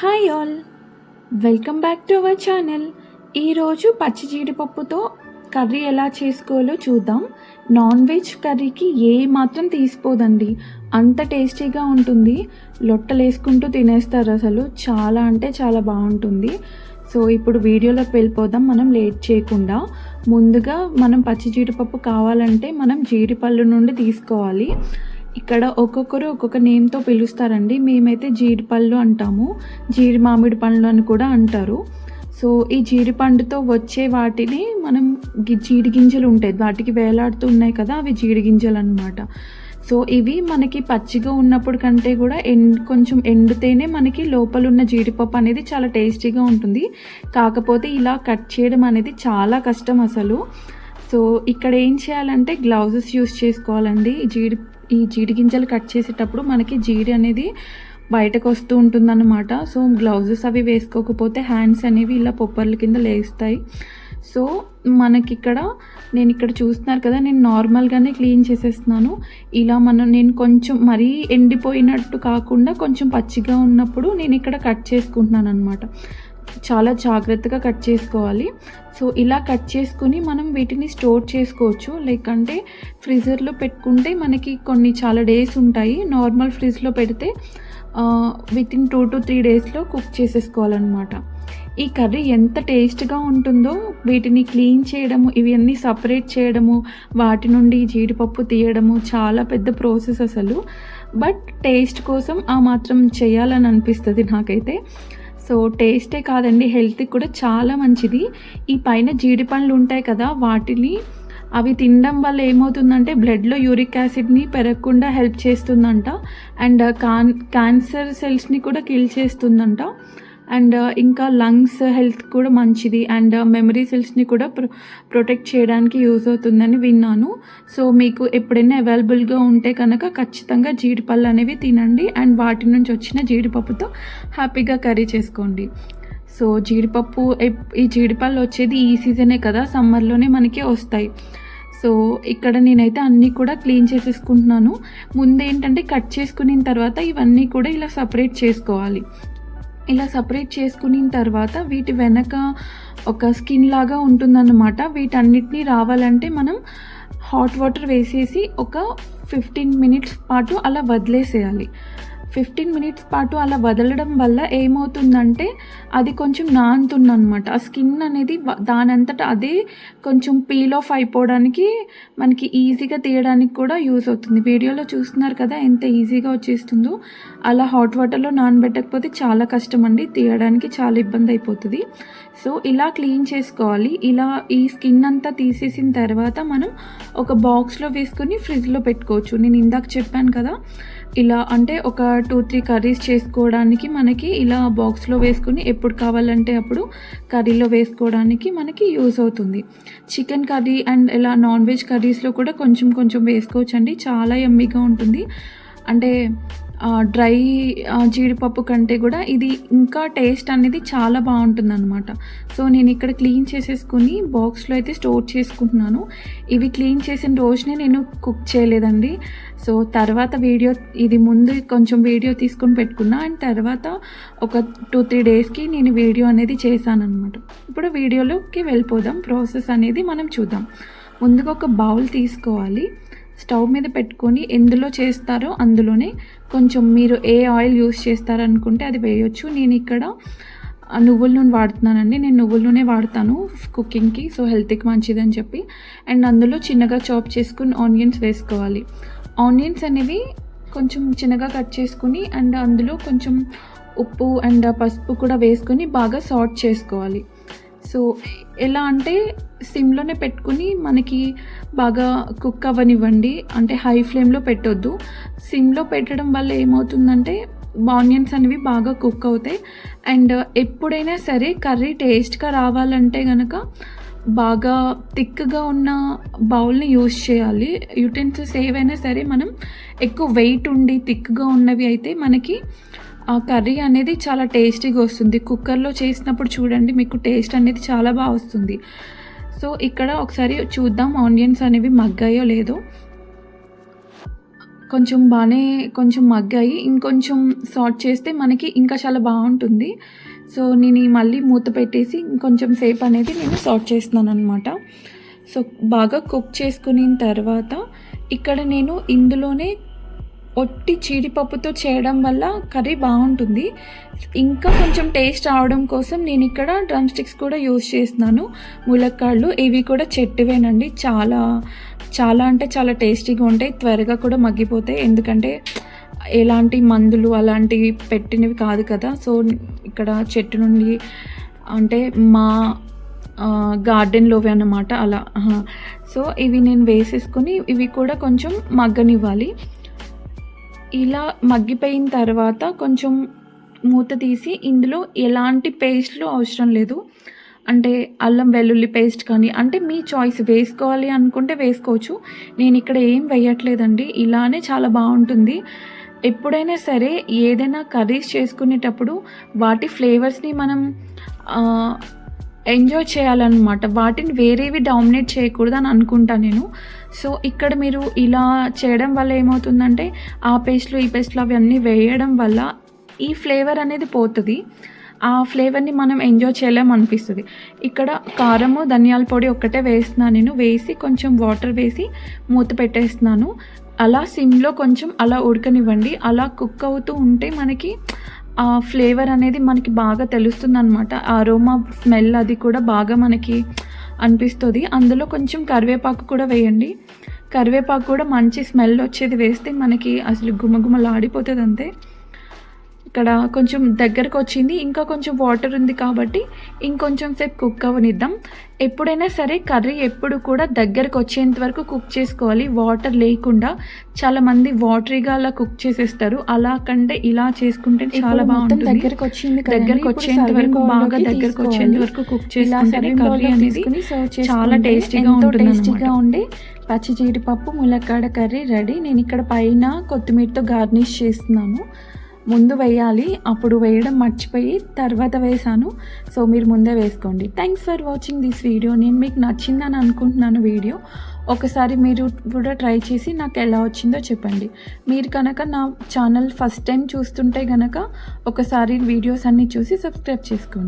Hi all welcome back to our channel ఈరోజు పచ్చి జీడిపప్పుతో curry ఎలా చేసుకోవాలో చూద్దాం. నాన్ వెజ్ కర్రీకి ఏ మాత్రం తీసిపోదండి. అంత టేస్టీగా ఉంటుంది. లొట్టలు వేసుకుంటూ తినేస్తారు అసలు. చాలా అంటే చాలా బాగుంటుంది. సో ఇప్పుడు వీడియోలోకి వెళ్ళిపోదాం. మనం లేట్ చేయకుండా. ముందుగా మనం పచ్చి జీడిపప్పు కావాలంటే మనం జీడిపళ్ళు నుండి తీసుకోవాలి. ఇక్కడ ఒక్కొక్కరు ఒక్కొక్క నేమ్తో పిలుస్తారండి. మేమైతే జీడిపళ్ళు అంటాము. జీడి మామిడి పండ్లు అని కూడా అంటారు. సో ఈ జీడిపండుతో వచ్చే వాటిని మనం జీడి గింజలు ఉంటాయి. వాటికి వేలాడుతూ ఉన్నాయి కదా అవి జీడి గింజలు అనమాట సో ఇవి మనకి పచ్చిగా ఉన్నప్పుడు కంటే కూడా ఎండ్ కొంచెం ఎండితేనే మనకి లోపల ఉన్న జీడిపప్పు అనేది చాలా టేస్టీగా ఉంటుంది. కాకపోతే ఇలా కట్ చేయడం అనేది చాలా కష్టం అసలు. సో ఇక్కడ ఏం చేయాలంటే గ్లౌజెస్ యూస్ చేసుకోవాలండి. ఈ జీడి ఈ జీడి గింజలు కట్ చేసేటప్పుడు మనకి జీడి అనేది బయటకు వస్తూ ఉంటుందన్నమాట. సో గ్లౌజెస్ అవి వేసుకోకపోతే హ్యాండ్స్ అనేవి ఇలా పొప్పర్ల కింద లేస్తాయి. సో మనకి ఇక్కడ నేను ఇక్కడ చూస్తున్నారు కదా నేను నార్మల్గానే క్లీన్ చేసేస్తున్నాను. ఇలా మనం నేను కొంచెం మరీ ఎండిపోయినట్టు కాకుండా కొంచెం పచ్చిగా ఉన్నప్పుడు నేను ఇక్కడ కట్ చేసుకుంటున్నాను అనమాట చాలా జాగ్రత్తగా కట్ చేసుకోవాలి. సో ఇలా కట్ చేసుకుని మనం వీటిని స్టోర్ చేసుకోవచ్చు. లేకంటే అంటే ఫ్రీజర్లో పెట్టుకుంటే మనకి కొన్ని చాలా డేస్ ఉంటాయి. నార్మల్ ఫ్రిడ్జ్లో పెడితే within two to three డేస్లో కుక్ చేసేసుకోవాలన్నమాట. ఈ కర్రీ ఎంత టేస్ట్గా ఉంటుందో వీటిని క్లీన్ చేయడము ఇవన్నీ సపరేట్ చేయడము వాటి నుండి జీడిపప్పు తీయడము చాలా పెద్ద ప్రాసెస్ అసలు. బట్ టేస్ట్ కోసం ఆ మాత్రం చేయాలని అనిపిస్తుంది నాకైతే. సో టేస్టే కాదండి హెల్త్కి కూడా చాలా మంచిది. ఈ పైన జీడిపండ్లు ఉంటాయి కదా వాటిని అవి తినడం వల్ల ఏమవుతుందంటే బ్లడ్లో యూరిక్ యాసిడ్ని పెరగకుండా హెల్ప్ చేస్తుందంట. అండ్ కాన్ క్యాన్సర్ సెల్స్ని కూడా కిల్ చేస్తుందంట. అండ్ uh, ఇంకా లంగ్స్ హెల్త్ కూడా మంచిది. అండ్ uh, మెమరీ సెల్స్ని కూడా ప్రొ ప్రొటెక్ట్ చేయడానికి యూజ్ అవుతుందని విన్నాను. సో మీకు ఎప్పుడైనా అవైలబుల్గా ఉంటే కనుక ఖచ్చితంగా జీడిపళ్ళు అనేవి తినండి. అండ్ వాటి నుంచి వచ్చిన జీడిపప్పుతో హ్యాపీగా కర్రీ చేసుకోండి. సో జీడిపప్పు ఈ జీడిపళ్ళు వచ్చేది ఈ సీజనే కదా సమ్మర్లోనే మనకి వస్తాయి. సో ఇక్కడ నేనైతే అన్నీ కూడా క్లీన్ చేసేసుకుంటున్నాను. ముందేంటంటే కట్ చేసుకున్న తర్వాత ఇవన్నీ కూడా ఇలా సపరేట్ చేసుకోవాలి. ఇలా సపరేట్ చేసుకున్న తర్వాత వీటి వెనక ఒక స్కిన్ లాగా ఉంటుందన్నమాట. వీటన్నిటిని రావాలంటే మనం హాట్ వాటర్ వేసేసి ఒక ఫిఫ్టీన్ మినిట్స్ పాటు అలా వదిలేసేయాలి. ఫిఫ్టీన్ మినిట్స్ పాటు అలా వదలడం వల్ల ఏమవుతుందంటే అది కొంచెం నానుతుందన్నమాట ఆ స్కిన్ అనేది దానంతట అదే కొంచెం పీల్ ఆఫ్ అయిపోవడానికి మనకి ఈజీగా తీయడానికి కూడా యూస్ అవుతుంది. వీడియోలో చూస్తున్నారు కదా ఎంత ఈజీగా వచ్చేస్తుందో. అలా హాట్ వాటర్లో నానబెట్టకపోతే చాలా కష్టం అండి తీయడానికి చాలా ఇబ్బంది అయిపోతుంది. సో ఇలా క్లీన్ చేసుకోవాలి. ఇలా ఈ స్కిన్ అంతా తీసేసిన తర్వాత మనం ఒక బాక్స్లో వేసుకొని ఫ్రిడ్జ్లో పెట్టుకోవచ్చు. నేను ఇందాక చెప్పాను కదా ఇలా అంటే ఒక టూ త్రీ కర్రీస్ చేసుకోవడానికి మనకి ఇలా బాక్స్లో వేసుకుని ఎప్పుడు కావాలంటే అప్పుడు కర్రీలో వేసుకోవడానికి మనకి యూస్ అవుతుంది. చికెన్ కర్రీ అండ్ ఇలా నాన్ వెజ్ కర్రీస్లో కూడా కొంచెం కొంచెం వేసుకోవచ్చు అండి చాలా ఎమ్మీగా ఉంటుంది. అంటే డ్రై జీడిపప్పు కంటే కూడా ఇది ఇంకా టేస్ట్ అనేది చాలా బాగుంటుంది అనమాట సో నేను ఇక్కడ క్లీన్ చేసేసుకుని బాక్స్లో అయితే స్టోర్ చేసుకుంటున్నాను. ఇవి క్లీన్ చేసిన రోజునే నేను కుక్ చేయలేదండి. సో తర్వాత వీడియో ఇది ముందు కొంచెం వీడియో తీసుకొని పెట్టుకున్నా అండ్ తర్వాత ఒక టూ త్రీ డేస్కి నేను వీడియో అనేది చేశాను అనమాట ఇప్పుడు వీడియోలోకి వెళ్ళిపోదాం. ప్రాసెస్ అనేది మనం చూద్దాం. ముందుగా ఒక బౌల్ తీసుకోవాలి. స్టవ్ మీద పెట్టుకొని ఎందులో చేస్తారో అందులోనే కొంచెం మీరు ఏ ఆయిల్ యూస్ చేస్తారనుకుంటే అది వేయొచ్చు. నేను ఇక్కడ నువ్వుల నూనె వాడుతున్నానండి. నేను నువ్వుల నూనె వాడతాను కుకింగ్కి సో హెల్త్కి మంచిదని చెప్పి. అండ్ అందులో చిన్నగా చాప్ చేసుకుని ఆనియన్స్ వేసుకోవాలి. ఆనియన్స్ అనేవి కొంచెం చిన్నగా కట్ చేసుకుని అండ్ అందులో కొంచెం ఉప్పు అండ్ పసుపు కూడా వేసుకొని బాగా సాల్ట్ చేసుకోవాలి. సో ఎలా అంటే సిమ్లోనే పెట్టుకుని మనకి బాగా కుక్ అవ్వనివ్వండి. అంటే హై ఫ్లేమ్లో పెట్టొద్దు. సిమ్లో పెట్టడం వల్ల ఏమవుతుందంటే ఆనియన్స్ అనేవి బాగా కుక్ అవుతాయి. అండ్ ఎప్పుడైనా సరే కర్రీ టేస్ట్గా రావాలంటే కనుక బాగా థిక్గా ఉన్న బౌల్ని యూస్ చేయాలి. యూటెన్సిల్స్ ఏవైనా సరే మనం ఎక్కువ వెయిట్ ఉండి థిక్గా ఉన్నవి అయితే మనకి ఆ కర్రీ అనేది చాలా టేస్టీగా వస్తుంది. కుక్కర్లో చేసినప్పుడు చూడండి మీకు టేస్ట్ అనేది చాలా బాగా వస్తుంది. సో ఇక్కడ ఒకసారి చూద్దాం ఆనియన్స్ అనేవి మగ్గాయో లేదో. కొంచెం బాగానే కొంచెం మగ్గాయి. ఇంకొంచెం సార్ట్ చేస్తే మనకి ఇంకా చాలా బాగుంటుంది. సో నేను మళ్ళీ మూత పెట్టేసి ఇంకొంచెం సేపు అనేది నేను సార్ట్ చేస్తున్నాను అనమాట సో బాగా కుక్ చేసుకున్న తర్వాత ఇక్కడ నేను ఇందులోనే ఒట్టి జీడిపప్పుతో చేయడం వల్ల కర్రీ బాగుంటుంది. ఇంకా కొంచెం టేస్ట్ రావడం కోసం నేను ఇక్కడ డ్రమ్ స్టిక్స్ కూడా యూస్ చేస్తున్నాను. ములక్కాళ్ళు ఇవి కూడా చెట్టువేనండి. చాలా చాలా అంటే చాలా టేస్టీగా ఉంటాయి. త్వరగా కూడా మగ్గిపోతాయి. ఎందుకంటే ఎలాంటి మందులు అలాంటివి పెట్టినవి కాదు కదా. సో ఇక్కడ చెట్టు నుండి అంటే మా గార్డెన్లోవి అన్నమాట అలా. సో ఇవి నేను వేసేసుకొని ఇవి కూడా కొంచెం మగ్గనివ్వాలి. ఇలా మగ్గిపోయిన తర్వాత కొంచెం మూత తీసి ఇందులో ఎలాంటి పేస్ట్లు అవసరం లేదు. అంటే అల్లం వెల్లుల్లి పేస్ట్ కానీ అంటే మీ చాయిస్ వేసుకోవాలి అనుకుంటే వేసుకోవచ్చు. నేను ఇక్కడ ఏం వేయట్లేదండి. ఇలానే చాలా బాగుంటుంది. ఎప్పుడైనా సరే ఏదైనా కర్రీస్ చేసుకునేటప్పుడు వాటి ఫ్లేవర్స్ని మనం ఎంజాయ్ చేయాలన్నమాట. వాటిని వేరేవి డామినేట్ చేయకూడదు అని అనుకుంటా నేను. సో ఇక్కడ మీరు ఇలా చేయడం వల్ల ఏమవుతుందంటే ఆ పేస్ట్లు ఈ పేస్ట్లు అవన్నీ వేయడం వల్ల ఈ ఫ్లేవర్ అనేది పోతుంది. ఆ ఫ్లేవర్ని మనం ఎంజాయ్ చేయలేమనిపిస్తుంది. ఇక్కడ కారము ధనియాల పొడి ఒక్కటే వేస్తున్నాను నేను. వేసి కొంచెం వాటర్ వేసి మూత పెట్టేస్తున్నాను. అలా సిమ్లో కొంచెం అలా ఉడకనివ్వండి. అలా కుక్ అవుతూ ఉంటే మనకి ఆ ఫ్లేవర్ అనేది మనకి బాగా తెలుస్తుంది అనమాట అరోమా స్మెల్ అది కూడా బాగా మనకి అనిపిస్తుంది. అందులో కొంచెం కరివేపాకు కూడా వేయండి. కరివేపాకు కూడా మంచి స్మెల్ వచ్చేది వేస్తే మనకి అసలు గుమగుమలాడిపోతుంది అంతే ఇక్కడ కొంచెం దగ్గరకు వచ్చింది ఇంకా కొంచెం వాటర్ ఉంది కాబట్టి ఇంకొంచెం సేపు కుక్ అవనిద్దాం. ఎప్పుడైనా సరే కర్రీ ఎప్పుడు కూడా దగ్గరకు వచ్చేంత వరకు కుక్ చేసుకోవాలి. వాటర్ లేకుండా చాలా మంది వాటరీగా అలా కుక్ చేసేస్తారు. అలా కంటే ఇలా చేసుకుంటే చాలా బాగుంటుంది. దగ్గరకు వచ్చింది దగ్గరకు వచ్చేంత వరకు బాగా దగ్గరకు వచ్చేంత వరకు కుక్ చేసుకుంటే కర్రీ అనేది చాలా టేస్టీగా ఉంటుంది టేస్టీగా ఉండి పచ్చి జీడిపప్పు ములక్కాడ కర్రీ రెడీ. నేను ఇక్కడ పైన కొత్తిమీరతో గార్నిష్ చేస్తున్నాను. ముందు వేయాలి అప్పుడు వేయడం మర్చిపోయి తర్వాత వేసాను సో మీరు ముందే వేసుకోండి. Thanks for watching this video నేను మీకు నచ్చిందని అనుకుంటున్నాను వీడియో. ఒకసారి మీరు కూడా ట్రై చేసి నాకు ఎలా వచ్చిందో చెప్పండి. మీరు కనుక నా ఛానల్ ఫస్ట్ టైం చూస్తుంటే కనుక ఒకసారి వీడియోస్ అన్నీ చూసి సబ్స్క్రైబ్ చేసుకోండి.